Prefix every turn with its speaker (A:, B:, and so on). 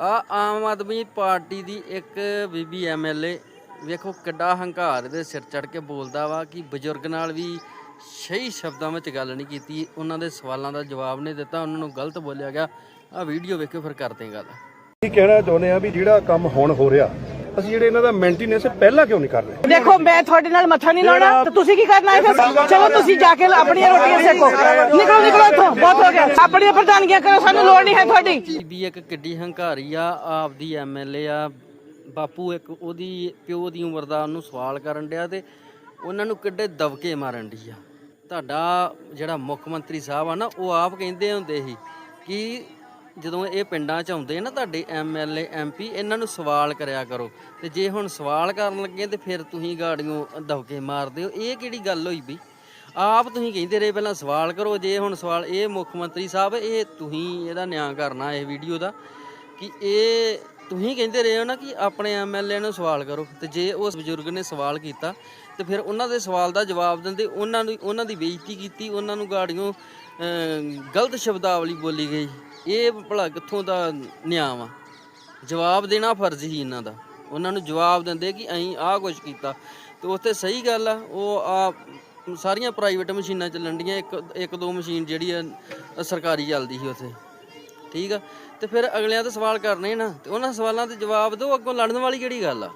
A: ਆ ਆਮ ਆਦਮੀ ਪਾਰਟੀ ਦੀ ਇੱਕ ਬੀਬੀ ਐਮਐਲਏ ਵੇਖੋ ਕਿੱਡਾ ਹੰਕਾਰ ਇਹਦੇ ਸਿਰ ਚੜ ਕੇ ਬੋਲਦਾ ਵਾ ਕਿ ਬਜ਼ੁਰਗ ਨਾਲ ਵੀ ਸਹੀ ਸ਼ਬਦਾਂ ਵਿੱਚ ਗੱਲ ਨਹੀਂ ਕੀਤੀ। ਉਹਨਾਂ ਦੇ ਸਵਾਲਾਂ ਦਾ ਜਵਾਬ ਨਹੀਂ ਦਿੱਤਾ ਉਹਨਾਂ ਨੂੰ ਗਲਤ ਬੋਲਿਆ ਗਿਆ। ਆ ਵੀਡੀਓ ਵੇਖੋ ਫਿਰ ਕਰਦੇ ਹਾਂ ਗੱਲ।
B: ਕੀ ਕਹਿਣਾ ਚਾਹੁੰਦੇ ਆ ਵੀ ਜਿਹੜਾ ਕੰਮ ਹੁਣ ਹੋ ਰਿਹਾ ਅਸੀਂ ਜਿਹੜੇ ਇਹਨਾਂ ਦਾ ਮੇਨਟੇਨੈਂਸ ਪਹਿਲਾਂ ਕਿਉਂ ਨਹੀਂ ਕਰ ਰਹੇ?
C: ਦੇਖੋ ਮੈਂ ਤੁਹਾਡੇ ਨਾਲ ਮੱਥਾ ਨਹੀਂ ਲਾਉਣਾ ਤੇ ਤੁਸੀਂ ਕੀ ਕਰਨਾ ਹੈ ਫਿਰ ਚਲੋ ਤੁਸੀਂ ਜਾ ਕੇ ਆਪਣੀਆਂ ਰੋਟੀਆਂ ਸੇਕੋ। ਨਿਕਲੋ ਨਿਕਲੋ ਇੱਥੋਂ। ਬਹੁਤ ਆਪਣੀਆਂ ਪ੍ਰਧਾਨਗੀਆਂ ਕਰੋ, ਸਾਨੂੰ ਲੋੜ ਨਹੀਂ ਹੈ ਤੁਹਾਡੀ।
A: ਬੀਬੀ ਇੱਕ ਕਿੱਡੀ ਹੰਕਾਰੀ ਆ, ਆਪਦੀ ਐਮਐਲਏ ਆ, ਬਾਪੂ ਇੱਕ ਉਹਦੀ, ਪਿਓ ਦੀ ਉਮਰ ਦਾ ਉਹਨੂੰ ਸਵਾਲ ਕਰਨ ਡਿਆ ਤੇ ਉਹਨਾਂ ਨੂੰ ਕਿੱਡੇ ਦਬਕੇ ਮਾਰਨ ਡਈ ਆ। ਤੁਹਾਡਾ ਜਿਹੜਾ ਮੁੱਖ ਮੰਤਰੀ ਸਾਹਿਬ ਆ ਨਾ, ਉਹ ਆਪ ਕਹਿੰਦੇ ਹੁੰਦੇ ਸੀ ਕਿ ਜਦੋਂ ਇਹ ਪਿੰਡਾਂ 'ਚ ਆਉਂਦੇ ਨਾ ਤੁਹਾਡੇ ਐਮਐਲਏ ਐਮਪੀ ਇਹਨਾਂ ਨੂੰ ਸਵਾਲ ਕਰਿਆ ਕਰੋ। ਤੇ ਜੇ ਹੁਣ ਸਵਾਲ ਕਰਨ ਲੱਗੇ ਤੇ ਫਿਰ ਤੁਸੀਂ ਗਾੜੀਆਂ ਦਬਕੇ ਮਾਰਦੇ ਹੋ। ਇਹ ਕਿਹੜੀ ਗੱਲ ਹੋਈ ਬਈ? ਆਪ ਤੁਸੀਂ ਕਹਿੰਦੇ ਰਹੇ ਪਹਿਲਾਂ ਸਵਾਲ ਕਰੋ, ਜੇ ਹੁਣ ਸਵਾਲ ਇਹ ਮੁੱਖ ਮੰਤਰੀ ਸਾਹਿਬ, ਇਹ ਤੁਸੀਂ ਇਹਦਾ ਨਿਆਂ ਕਰਨਾ ਇਹ ਵੀਡੀਓ ਦਾ, ਕਿ ਇਹ ਤੁਸੀਂ ਕਹਿੰਦੇ ਰਹੇ ਹੋ ਨਾ ਕਿ ਆਪਣੇ ਐਮਐਲਏ ਨੂੰ ਸਵਾਲ ਕਰੋ, ਤੇ ਜੇ ਉਸ ਬਜ਼ੁਰਗ ਨੇ ਸਵਾਲ ਕੀਤਾ, ਤੇ ਫਿਰ ਉਹਨਾਂ ਦੇ ਸਵਾਲ ਦਾ ਜਵਾਬ ਦਿੰਦੇ, ਉਹਨਾਂ ਨੂੰ, ਉਹਨਾਂ ਦੀ ਬੇਇੱਜ਼ਤੀ ਕੀਤੀ, ਉਹਨਾਂ ਨੂੰ ਗਾੜੀਆਂ ਗਲਤ ਸ਼ਬਦਾਵਲੀ ਬੋਲੀ ਗਈ। ਇਹ ਭਲਾ ਕਿੱਥੋਂ ਦਾ ਨਿਆਂ ਵਾ? ਜਵਾਬ ਦੇਣਾ ਫਰਜ਼ ਹੀ ਇਹਨਾਂ ਦਾ। ਉਹਨਾਂ ਨੂੰ ਜਵਾਬ ਦਿੰਦੇ ਕਿ ਅਸੀਂ ਆਹ ਕੁਝ ਕੀਤਾ। ਤੇ ਉੱਥੇ ਸਹੀ ਗੱਲ ਆ, ਉਹ ਆ ਸਾਰੀਆਂ ਪ੍ਰਾਈਵੇਟ ਮਸ਼ੀਨਾਂ ਚੱਲਣ ਡੀਆਂ, ਇੱਕ ਇੱਕ, ਦੋ ਮਸ਼ੀਨ ਜਿਹੜੀ ਆ ਸਰਕਾਰੀ ਚੱਲਦੀ ਸੀ ਉੱਥੇ। ਠੀਕ ਆ? ਤੇ ਫਿਰ ਅਗਲਿਆਂ ਤੋਂ ਸਵਾਲ ਕਰਨੇ ਨਾ, ਤੇ ਉਹਨਾਂ ਸਵਾਲਾਂ ਦੇ ਜਵਾਬ ਦਿਓ, ਅੱਗੋਂ ਲੜਨ ਵਾਲੀ ਕਿਹੜੀ ਗੱਲ ਆ?